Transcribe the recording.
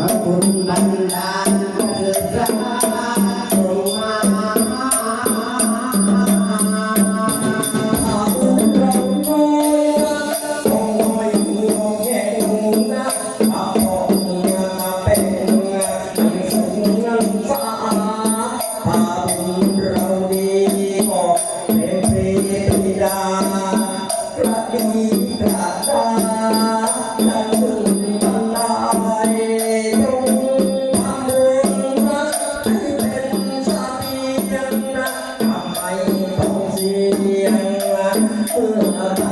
พระคุญบันดาลเกิดรา เพื่อ